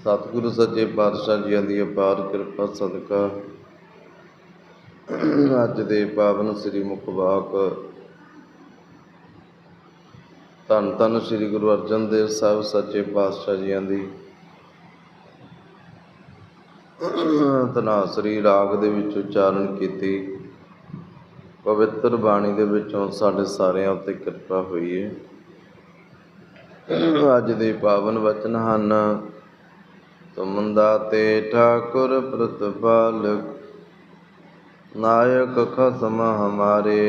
ਸਤਿਗੁਰੂ ਸੱਚੇ ਪਾਤਸ਼ਾਹ ਜੀਆਂ ਦੀ ਅਪਾਰ ਕਿਰਪਾ, ਸਦਕਾ। ਅੱਜ ਦੇ ਪਾਵਨ ਸ੍ਰੀ ਮੁਖਵਾਕ ਧੰਨ ਧੰਨ ਸ੍ਰੀ ਗੁਰੂ ਅਰਜਨ ਦੇਵ ਸਾਹਿਬ, ਸੱਚੇ ਪਾਤਸ਼ਾਹ ਜੀਆਂ ਦੀ। ਤਨਾਸਰੀ ਰਾਗ ਦੇ ਵਿੱਚ ਉਚਾਰਨ ਕੀਤੀ। ਪਵਿੱਤਰ ਬਾਣੀ ਦੇ ਵਿੱਚੋਂ ਸਾਡੇ ਸਾਰਿਆਂ ਉੱਤੇ ਕਿਰਪਾ ਹੋਈ ਹੈ ਅੱਜ ਦੇ ਪਾਵਨ ਵਚਨ ਹਨ ਤੁਮ ਦਾਤੇ ਠਾਕੁਰ ਪ੍ਰਤਪਾਲਕ ਨਾਇਕ ਖਸਮ ਹਮਾਰੇ।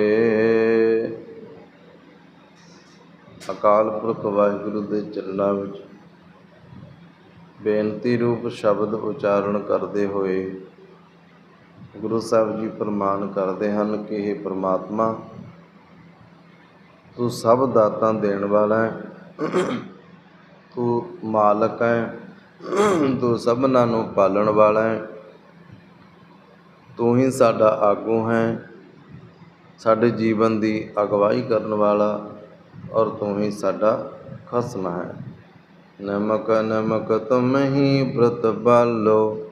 ਅਕਾਲ ਪੁਰਖ ਵਾਹਿਗੁਰੂ ਦੇ ਚਰਨਾਂ ਵਿੱਚ ਬੇਨਤੀ ਰੂਪ ਸ਼ਬਦ ਉਚਾਰਨ ਕਰਦੇ ਹੋਏ ਗੁਰੂ ਸਾਹਿਬ ਜੀ ਪ੍ਰਮਾਨ ਕਰਦੇ ਹਨ ਕਿ ਇਹ ਪ੍ਰਮਾਤਮਾ, ਤੂੰ ਸਭ ਦਾਤਾਂ ਦੇਣ ਵਾਲਾ ਹੈ, ਤੂੰ ਮਾਲਕ ਹੈ ਤੂੰ ਸਭਨਾਂ ਨੂੰ ਪਾਲਣ ਵਾਲਾ ਹੈ। ਤੂੰ ਹੀ ਸਾਡਾ ਆਗੂ ਹੈ। ਸਾਡੇ ਜੀਵਨ ਦੀ ਅਗਵਾਈ ਕਰਨ ਵਾਲਾ ਔਰ ਤੂੰ ਹੀ ਸਾਡਾ ਖਸਮ ਹੈ। ਨਮਕ ਨਮਕ ਤੁਮ ਹੀ ਪ੍ਰਤਪਾਲੋ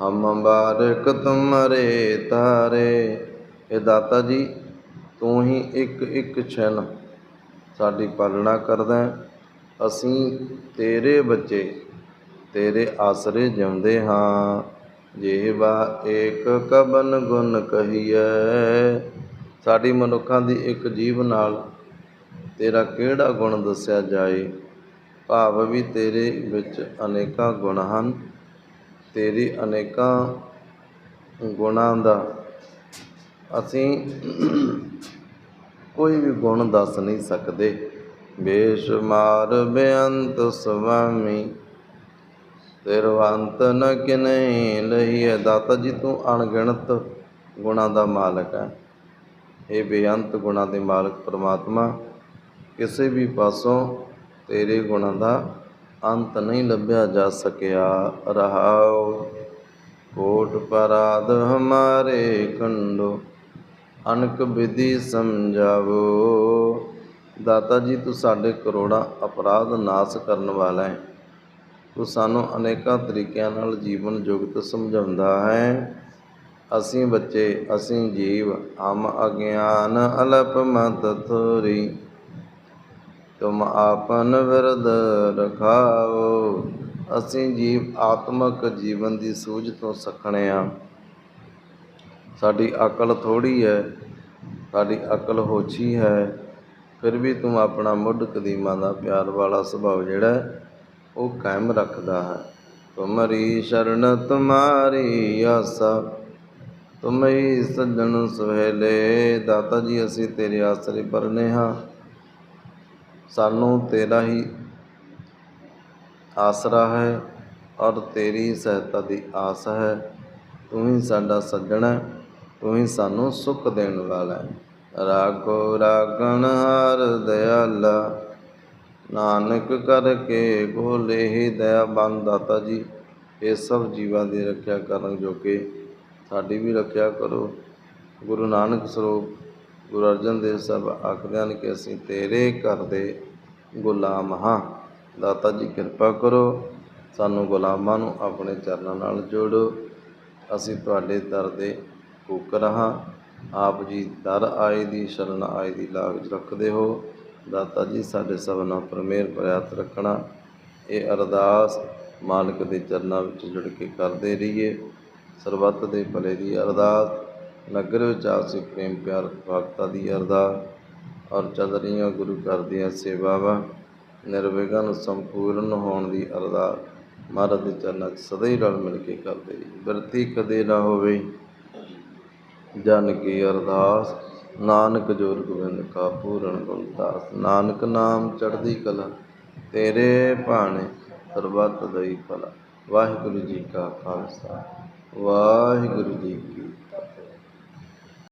ਹਮ ਬਾਰਕ ਤੁਮਰੇ ਤਾਰੇ। ਇਹ ਦਾਤਾ ਜੀ, ਤੂੰ ਹੀ ਇੱਕ ਇੱਕ ਛਣ ਸਾਡੀ ਪਾਲਣਾ ਕਰਦਾ ਅਸੀਂ ਤੇਰੇ ਬੱਚੇ ਤੇਰੇ ਆਸਰੇ ਜਿਉਂਦੇ ਹਾਂ। ਜਿਹਵਾ ਏਕ ਕਬਨ ਗੁਣ ਕਹੀਐ। ਸਾਡੀ ਮਨੁੱਖਾਂ ਦੀ ਇੱਕ ਜੀਵ ਨਾਲ ਤੇਰਾ ਕਿਹੜਾ ਗੁਣ ਦੱਸਿਆ ਜਾਏ? ਭਾਵ ਵੀ ਤੇਰੇ ਵਿੱਚ ਅਨੇਕਾਂ ਗੁਣ ਹਨ। ਤੇਰੀ ਅਨੇਕਾਂ ਗੁਣਾਂ ਦਾ ਅਸੀਂ ਕੋਈ ਵੀ ਗੁਣ ਦੱਸ ਨਹੀਂ ਸਕਦੇ। ਬੇਸ਼ਮਾਰ ਬੇਅੰਤ ਸੁਆਮੀ ਤਿਰਵੰਤ ਨ ਕਿਨਹੀ ਲਈਐ ਦਾਤਾ ਜੀ, ਤੂੰ ਅਣਗਿਣਤ ਗੁਣਾਂ ਦਾ ਮਾਲਕ ਹੈ। ਇਹ ਬੇਅੰਤ ਗੁਣਾਂ ਦੇ ਮਾਲਕ ਪ੍ਰਮਾਤਮਾ, ਕਿਸੇ ਵੀ ਪਾਸੋਂ ਤੇਰੇ ਗੁਣਾਂ ਦਾ ਅੰਤ ਨਹੀਂ ਲੱਭਿਆ ਜਾ ਸਕਿਆ। ਰਹਾਉ ਕੋਟ ਪਰਾਧ ਹਮਾਰੇ ਕੰਡੋ, ਅਨਕ ਵਿਧੀ ਸਮਝਾਵੋ। ਦਾਤਾ ਜੀ, ਤੂੰ ਸਾਡੇ ਕਰੋੜਾਂ ਅਪਰਾਧ ਨਾਸ ਕਰਨ ਵਾਲਾ ਹੈ। ਤੂੰ ਸਾਨੂੰ ਅਨੇਕਾਂ ਤਰੀਕਿਆਂ ਨਾਲ ਜੀਵਨ ਜੁਗਤ ਸਮਝਾਉਂਦਾ ਹੈ। ਅਸੀਂ ਬੱਚੇ, ਅਸੀਂ ਜੀਵ ਅਮ ਅਗਿਆਨ ਅਲਪ ਮਤ ਥੋਰੀ। ਤੁਮ ਆਪਨ ਵਿਰਦ ਰਖਾਓ। ਅਸੀਂ ਜੀਵ ਆਤਮਕ ਜੀਵਨ ਦੀ ਸੂਝ ਤੋਂ ਸਖਣੇ ਆ। ਸਾਡੀ ਅਕਲ ਥੋੜੀ ਹੈ, ਸਾਡੀ ਅਕਲ ਹੋਛੀ ਹੈ, ਫਿਰ ਵੀ ਤੂੰ ਆਪਣਾ ਮੁੱਢ ਕਦੀਮਾਂ ਦਾ ਪਿਆਰ ਵਾਲਾ ਸੁਭਾਅ ਜਿਹੜਾ ਉਹ ਕਾਇਮ ਰੱਖਦਾ ਹੈ। ਤੁਮਰੀ ਸ਼ਰਨ ਤੁਮਾਰੀ ਆਸਾ ਤੁਮ ਹੀ ਸੱਜਣ ਸੁਹੇਲੇ ਦਾਤਾ ਜੀ, ਅਸੀਂ ਤੇਰੇ ਆਸਰੇ ਪਰਨੇ ਹਾਂ। ਸਾਨੂੰ ਤੇਰਾ ਹੀ ਆਸਰਾ ਹੈ ਔਰ ਤੇਰੀ ਸਹਾਇਤਾ ਦੀ ਆਸ ਹੈ। ਤੂੰ ਹੀ ਸਾਡਾ ਸੱਜਣ ਹੈ, ਤੂੰ ਹੀ ਸਾਨੂੰ ਸੁੱਖ ਦੇਣ ਵਾਲਾ ਹੈ। ਰਾਗੋ ਰਾਗਣ ਹਾਰ ਦਿਆਲਾ ਨਾਨਕ ਕਰਕੇ ਭੋਲੇ ਹੀ ਦਇਆ ਬੰਦ ਦਾਤਾ ਜੀ, ਇਹ ਸਭ ਜੀਵਾਂ ਦੀ ਰੱਖਿਆ ਕਰਨ ਜੋ ਕਿ ਸਾਡੀ ਵੀ ਰੱਖਿਆ ਕਰੋ। ਗੁਰੂ ਨਾਨਕ ਸਰੂਪ ਗੁਰੂ ਅਰਜਨ ਦੇਵ ਸਾਹਿਬ ਆਖਦੇ ਹਨ ਕਿ ਅਸੀਂ ਤੇਰੇ ਘਰ ਦੇ ਗੁਲਾਮ ਹਾਂ। ਦਾਤਾ ਜੀ, ਕਿਰਪਾ ਕਰੋ। ਸਾਨੂੰ ਗੁਲਾਮਾਂ ਨੂੰ ਆਪਣੇ ਚਰਨਾਂ ਨਾਲ ਜੋੜੋ। ਅਸੀਂ ਤੁਹਾਡੇ ਦਰ ਦੇ ਕੂਕਰ ਹਾਂ। ਆਪ ਜੀ, ਦਰ ਆਏ ਦੀ, ਸ਼ਰਨ ਆਏ ਦੀ ਲਾਗ ਰੱਖਦੇ ਹੋ। ਦਾਤਾ ਜੀ, ਸਾਡੇ ਸਭਨਾਂ ਪਰ ਮਿਹਰ ਪ੍ਰਿਆਤ ਰੱਖਣਾ। ਇਹ ਅਰਦਾਸ ਮਾਲਕ ਦੇ ਚਰਨਾਂ ਵਿੱਚ ਜੁੜ ਕੇ ਕਰਦੇ ਰਹੀਏ। ਸਰਬੱਤ ਦੇ ਭਲੇ ਦੀ ਅਰਦਾਸ, ਨਗਰ ਵਿੱਚ ਆਪਸੀ ਪ੍ਰੇਮ ਪਿਆਰ ਭਗਤਾ ਦੀ ਅਰਦਾਸ, ਔਰ ਚੱਲ ਗੁਰੂ ਘਰ ਦੀਆਂ ਸੇਵਾਵਾਂ ਨਿਰਵਿਘਨ ਸੰਪੂਰਨ ਹੋਣ ਦੀ ਅਰਦਾਸ ਮਹਾਰਾਜ ਦੇ ਚਰਨਾਂ 'ਚ ਸਦਾ ਹੀ ਰਲ ਮਿਲ ਕੇ ਕਰਦੇ ਰਹੀਏ। ਬਿਰਤੀ ਕਦੇ ਨਾ ਹੋਵੇ। ਜਨ ਕੀ ਅਰਦਾਸ ਨਾਨਕ ਜੋਰ ਗੋਬਿੰਦ ਕਾ ਪੂਰਨ ਗੁਣਦਾਸ ਨਾਨਕ ਨਾਮ ਚੜ੍ਹਦੀ ਕਲਾ, ਤੇਰੇ ਭਾਣੇ ਸਰਬੱਤ ਦਈ ਭਲਾ। ਵਾਹਿਗੁਰੂ ਜੀ ਕਾ ਖਾਲਸਾ, ਵਾਹਿਗੁਰੂ ਜੀ ਕੀ